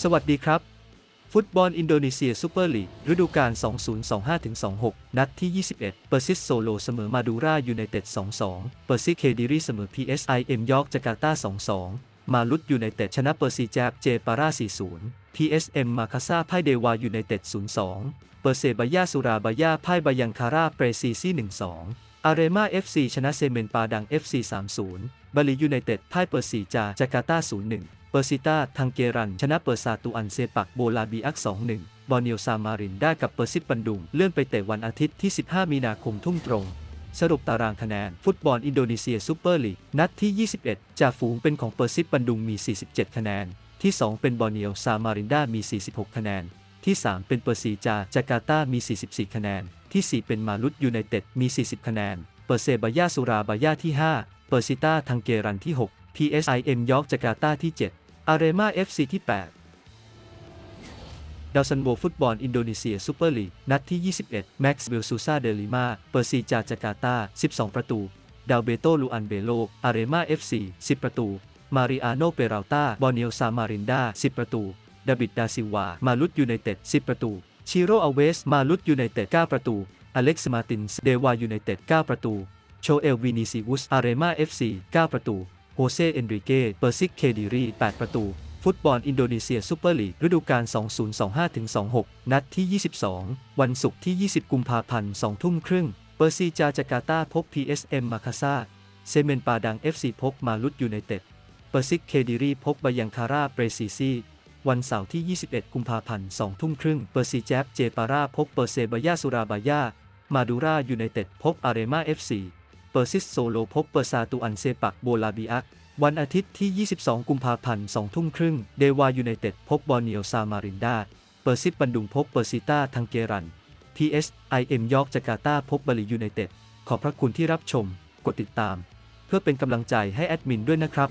สวัสดีครับ ฟุตบอลอินโดนีเซียซูเปอร์ลีกฤดูกาล 2025-26 นัดที่ 21 เปอร์ซิสโซโลเสมอมาดูรายูไนเต็ด 2-2 เปอร์ซิเคดิรีเสมอ PSIM ยอกจาการ์ตา 2-2 มาลุตยูไนเต็ดชนะเปอร์ซีแจบเจปารา4-0 PSM มาคาซาพ่ายเดวายูไนเต็ด 0-2 เปอร์เซบายาสุราบายาพ่ายบายังคาราเปรซีซี่1-2อาเรมา FC ชนะเซเมนปาดัง FC 3-0บาลียูไนเต็ดพ่ายเปอร์ซีจาจาการ์ตา0-1 เปอร์ซิต้าทังเกรัน ชนะเปอร์ซาตูอันเซปักโบลาบีอัก 2-1 บอร์เนียวซามารินได้กับเปอร์ซิปบันดุง เลื่อนไปเตะวันอาทิตย์ที่ 15 มีนาคมทุ่มตรง สรุปตารางคะแนน ฟุตบอลอินโดนีเซียซูเปอร์ลีก นัดที่ 21 จ่าฝูงเป็นของเปอร์ซิปบันดุงมี 47 คะแนน ที่ 2 เป็นบอร์เนียวซามารินดามี 46 คะแนน ที่ 3 เป็นเปอร์ซีจาจาการ์ตามี 44 คะแนน ที่ 4 เป็นมาลุตยูไนเต็ดมี 40 คะแนน เปอร์เซบายาสุราบายาที่ 5 เปอร์ซิต้าทังเกรันที่ 6 PSIM ยอร์กจาการ์ตาที่ 7 อาเรมา FC ที่ 8 ดาวซันโบฟุตบอลอินโดนีเซียซูเปอร์ลีก นัดที่ 21 แม็กซ์เบลซูซาเดลิมาเปอร์ซีจาจาการ์ตา 12 ประตู ดาวเบโตลูอันเบโล อาเรมา FC 10 ประตู มาริอาโนเปราตาบอเนียวซามารินดา 10 ประตู ดาบิดดาซิวา มาลุตยูไนเต็ด 10 ประตู ชิโรอาเวส มาลุตยูไนเต็ด 9 ประตู อเล็กซ์มาตินส์เดวายูไนเต็ด 9 ประตู โชเอลวินิซิวุส อาเรมา FC 9ประตู โฮเซเอนริเก้เปอร์ซิก เคดิรี 8 ประตู ฟุตบอลอินโดนีเซียซูเปอร์ลีกฤดูกาล 2025-26 นัดที่ 22 วันศุกร์ที่ 20 กุมภาพันธ์ 2 ทุ่มครึ่ง เปอร์ซีจาจาการ์ตาพบ PSM มาคาซาเซเมนปาดัง FC พบมาลุตยูไนเต็ด เปอร์ซิก เคดิรี พบบายังคาราเปรซีซีวันเสาร์ที่ 21 กุมภาพันธ์ 2 ทุ่มครึ่ง เปอร์ซีแจบเจปาราพบเปอร์เซบายาสุราบายา มาดูรายูไนเต็ด พบอาเรมา FC เปอร์ซิสโซโลพบเปอร์ซาตูอันเซปักโบลาบิอักวันอาทิตย์ที่ 22 กุมภาพันธ์ 2 ทุ่มครึ่ง เดวายูไนเต็ดพบบอร์เนียวซามารินดา เปอร์ซิปบันดุงพบเปอร์ซิต้าทังเกรัน PSIM ยอร์กจาการ์ตาพบบาลียูไนเต็ด ขอบพระคุณที่รับชม กดติดตาม เพื่อเป็นกำลังใจให้แอดมินด้วยนะครับ